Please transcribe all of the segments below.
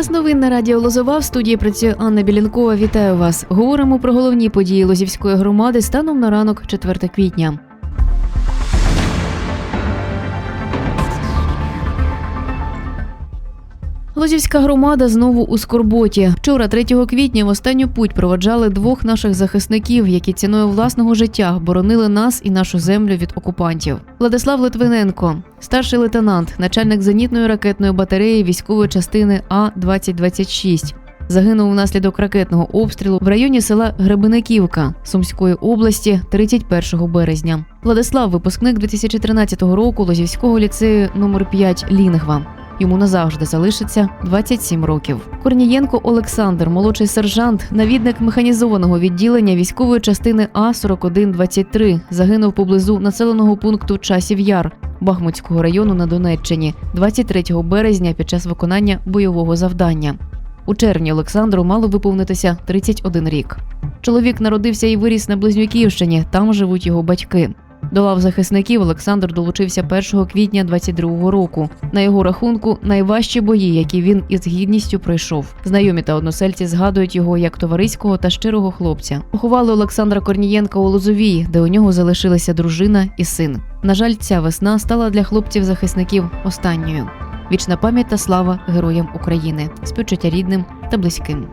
Час новин на радіо Лозова в студії працює Анна Білінкова. Вітаю вас. Говоримо про головні події Лозівської громади станом на ранок 4 квітня. Лозівська громада знову у скорботі. Вчора, 3 квітня, в останню путь проводжали двох наших захисників, які ціною власного життя боронили нас і нашу землю від окупантів. Владислав Литвиненко, старший лейтенант, начальник зенітної ракетної батареї військової частини А 2026 Загинув внаслідок ракетного обстрілу в районі села Гребениківка Сумської області 31 березня. Владислав, випускник 2013 року Лозівського ліцею номер 5 Лінгва. Йому назавжди залишиться 27 років. Корнієнко Олександр, молодший сержант, навідник механізованого відділення військової частини А 4123 загинув поблизу населеного пункту Часів Яр Бахмутського району на Донеччині 23 березня під час виконання бойового завдання. У червні Олександру мало виповнитися 31 рік. Чоловік народився і виріс на Близнюківщині, там живуть його батьки. До лав захисників Олександр долучився 1 квітня 22-го року. На його рахунку найважчі бої, які він із гідністю пройшов. Знайомі та односельці згадують його як товариського та щирого хлопця. Поховали Олександра Корнієнка у Лозовій, де у нього залишилися дружина і син. На жаль, ця весна стала для хлопців-захисників останньою. Вічна пам'ять та слава героям України, співчуття рідним та близьким.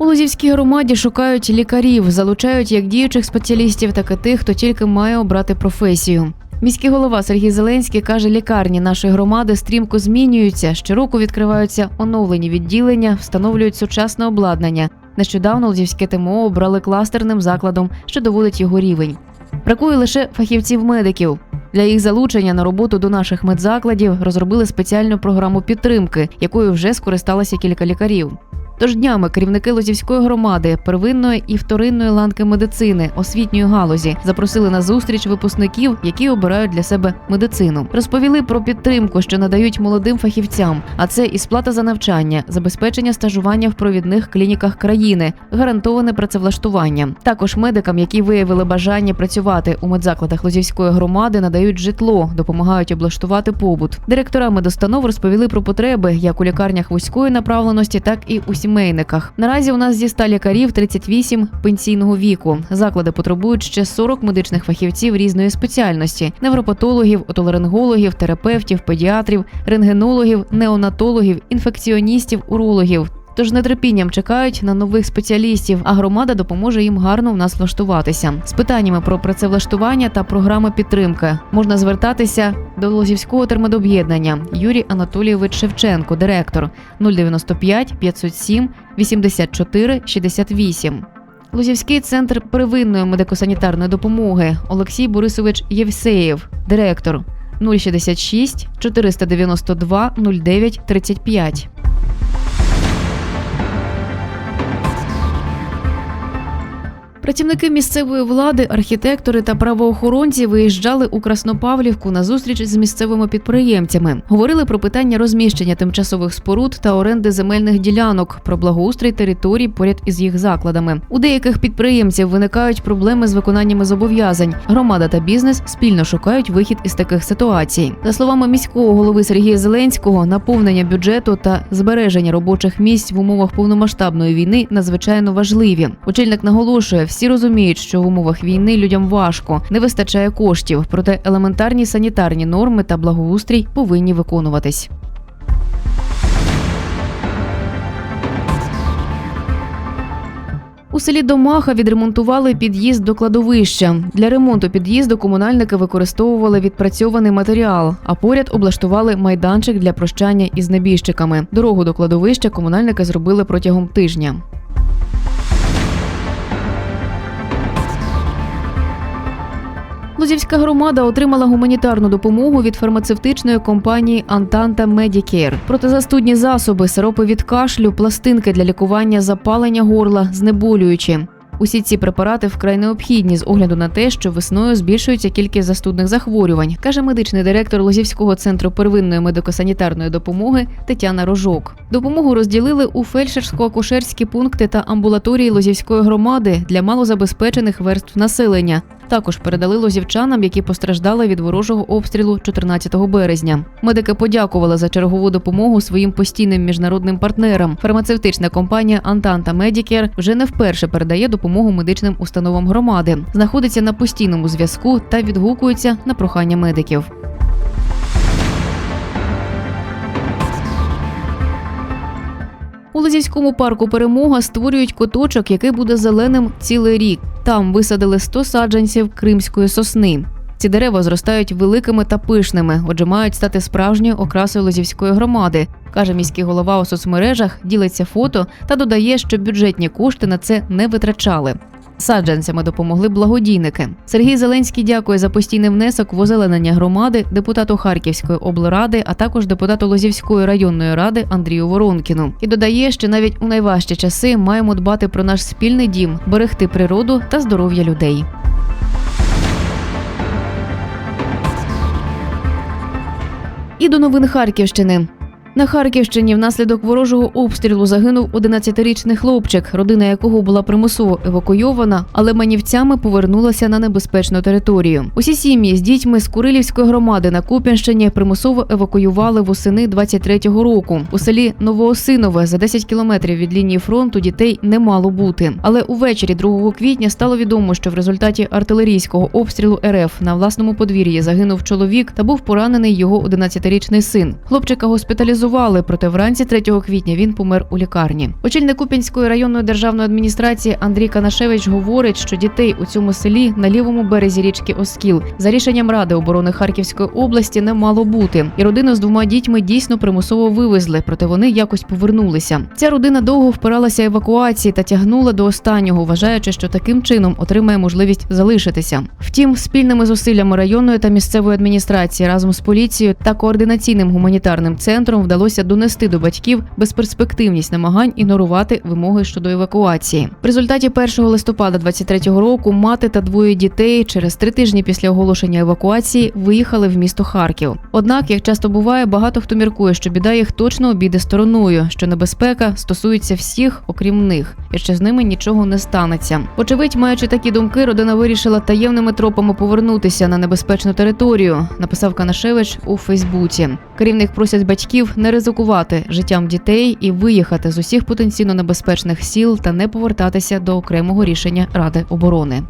У Лозівській громаді шукають лікарів, залучають як діючих спеціалістів, так і тих, хто тільки має обрати професію. Міський голова Сергій Зеленський каже, лікарні нашої громади стрімко змінюються. Щороку відкриваються оновлені відділення, встановлюють сучасне обладнання. Нещодавно Лозівське ТМО обрали кластерним закладом, що доводить його рівень. Бракує лише фахівців-медиків. Для їх залучення на роботу до наших медзакладів розробили спеціальну програму підтримки, якою вже скористалося кілька лікарів. Тож днями керівники Лозівської громади, первинної і вторинної ланки медицини, освітньої галузі запросили на зустріч випускників, які обирають для себе медицину. Розповіли про підтримку, що надають молодим фахівцям. А це і сплата за навчання, забезпечення стажування в провідних клініках країни, гарантоване працевлаштування. Також медикам, які виявили бажання працювати у медзакладах Лозівської громади, надають житло, допомагають облаштувати побут. Директора медустанов розповіли про потреби як у лікарнях вузької направленості, так і у сімейниках. Наразі у нас зі 100 лікарів 38 пенсійного віку. Заклади потребують ще 40 медичних фахівців різної спеціальності: невропатологів, отоларингологів, терапевтів, педіатрів, рентгенологів, неонатологів, інфекціоністів, урологів. Тож нетерпінням чекають на нових спеціалістів, а громада допоможе їм гарно в нас влаштуватися. З питаннями про працевлаштування та програми підтримки можна звертатися до Лозівського термедоб'єднання Юрій Анатолійович Шевченко, директор 095 507 84 68. Лозівський центр первинної медико-санітарної допомоги Олексій Борисович Євсеєв, директор 066 492 09 35. Працівники місцевої влади, архітектори та правоохоронці виїжджали у Краснопавлівку на зустріч з місцевими підприємцями. Говорили про питання розміщення тимчасових споруд та оренди земельних ділянок, про благоустрій територій поряд із їх закладами. У деяких підприємців виникають проблеми з виконаннями зобов'язань. Громада та бізнес спільно шукають вихід із таких ситуацій. За словами міського голови Сергія Зеленського, наповнення бюджету та збереження робочих місць в умовах повномасштабної війни надзвичайно важливі. Очільник наголошує, всі розуміють, що в умовах війни людям важко, не вистачає коштів, проте елементарні санітарні норми та благоустрій повинні виконуватись. У селі Домаха відремонтували під'їзд до кладовища. Для ремонту під'їзду комунальники використовували відпрацьований матеріал, а поряд облаштували майданчик для прощання із небіжчиками. Дорогу до кладовища комунальники зробили протягом тижня. Лузівська громада отримала гуманітарну допомогу від фармацевтичної компанії Антанта Медікер. Протизастудні засоби, сиропи від кашлю, пластинки для лікування запалення горла, знеболюючі. Усі ці препарати вкрай необхідні з огляду на те, що весною збільшується кількість застудних захворювань, каже медичний директор Лозівського центру первинної медико-санітарної допомоги Тетяна Рожок. Допомогу розділили у фельдшерсько-акушерські пункти та амбулаторії Лозівської громади для малозабезпечених верств населення. Також передали лозівчанам, які постраждали від ворожого обстрілу 14 березня. Медики подякували за чергову допомогу своїм постійним міжнародним партнерам. Фармацевтична компанія Антанта Медікер вже не вперше передає допомогу медичним установам громади, знаходиться на постійному зв'язку та відгукується на прохання медиків. Лозівському парку Перемога створюють куточок, який буде зеленим цілий рік. Там висадили 100 саджанців кримської сосни. Ці дерева зростають великими та пишними, отже, мають стати справжньою окрасою Лозівської громади, каже міський голова у соцмережах, ділиться фото та додає, що бюджетні кошти на це не витрачали. Саджанцями допомогли благодійники. Сергій Зеленський дякує за постійний внесок в озеленення громади, депутату Харківської облради, а також депутату Лозівської районної ради Андрію Воронкіну. І додає, що навіть у найважчі часи маємо дбати про наш спільний дім, берегти природу та здоров'я людей. І до новин Харківщини. На Харківщині внаслідок ворожого обстрілу загинув 11-річний хлопчик, родина якого була примусово евакуйована, але манівцями повернулася на небезпечну територію. Усі сім'ї з дітьми з Курилівської громади на Куп'янщині примусово евакуювали восени 23-го року. У селі Новоосинове за 10 кілометрів від лінії фронту дітей не мало бути. Але увечері 2 квітня стало відомо, що в результаті артилерійського обстрілу РФ на власному подвір'ї загинув чоловік та був поранений його 11-річний син. Хлопчика госпіталізували, проте вранці 3 квітня він помер у лікарні. Очільник Куп'янської районної державної адміністрації Андрій Канашевич говорить, що дітей у цьому селі на лівому березі річки Оскіл за рішенням Ради оборони Харківської області не мало бути. І родину з двома дітьми дійсно примусово вивезли, проте вони якось повернулися. Ця родина довго впиралася евакуації та тягнула до останнього, вважаючи, що таким чином отримає можливість залишитися. Втім, спільними зусиллями районної та місцевої адміністрації разом з поліцією та координаційним гуманітарним центром вдалося донести до батьків безперспективність намагань ігнорувати вимоги щодо евакуації. В результаті 1 листопада 23-го року мати та двоє дітей через три тижні після оголошення евакуації виїхали в місто Харків. Однак, як часто буває, багато хто міркує, що біда їх точно обійде стороною, що небезпека стосується всіх, окрім них, і що з ними нічого не станеться. Очевидь, маючи такі думки, родина вирішила таємними тропами повернутися на небезпечну територію. Написав Канашевич у Фейсбуці. Керівник просять батьків не ризикувати життям дітей і виїхати з усіх потенційно небезпечних сіл та не повертатися до окремого рішення Ради оборони.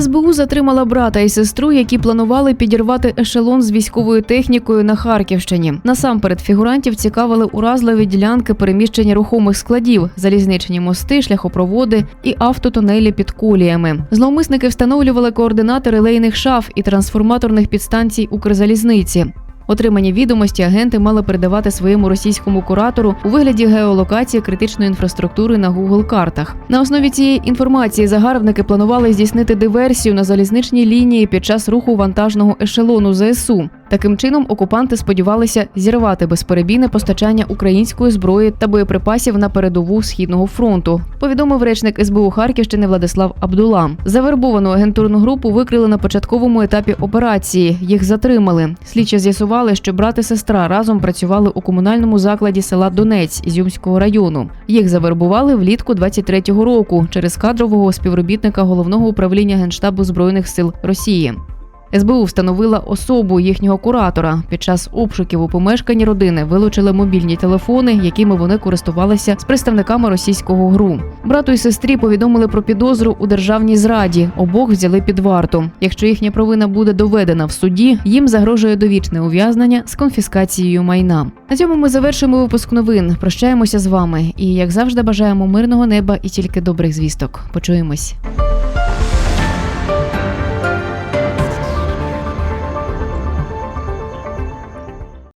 СБУ затримала брата і сестру, які планували підірвати ешелон з військовою технікою на Харківщині. Насамперед фігурантів цікавили уразливі ділянки переміщення рухомих складів, залізничні мости, шляхопроводи і автотунелі під коліями. Зловмисники встановлювали координати релейних шаф і трансформаторних підстанцій Укрзалізниці. Отримані відомості агенти мали передавати своєму російському куратору у вигляді геолокації критичної інфраструктури на Google картах. На основі цієї інформації загарбники планували здійснити диверсію на залізничній лінії під час руху вантажного ешелону ЗСУ. Таким чином окупанти сподівалися зірвати безперебійне постачання української зброї та боєприпасів на передову східного фронту. Повідомив речник СБУ Харківщини Владислав Абдула. Завербовану агентурну групу викрили на початковому етапі операції. Їх затримали. Слідчі з'ясували, що брат і сестра разом працювали у комунальному закладі села Донець Ізюмського району. Їх завербували влітку 23-го року через кадрового співробітника головного управління генштабу збройних сил Росії. СБУ встановила особу їхнього куратора. Під час обшуків у помешканні родини вилучили мобільні телефони, якими вони користувалися з представниками російського ГРУ. Брату і сестрі повідомили про підозру у державній зраді. Обох взяли під варту. Якщо їхня провина буде доведена в суді, їм загрожує довічне ув'язнення з конфіскацією майна. На цьому ми завершуємо випуск новин. Прощаємося з вами і, як завжди, бажаємо мирного неба і тільки добрих звісток. Почуємось.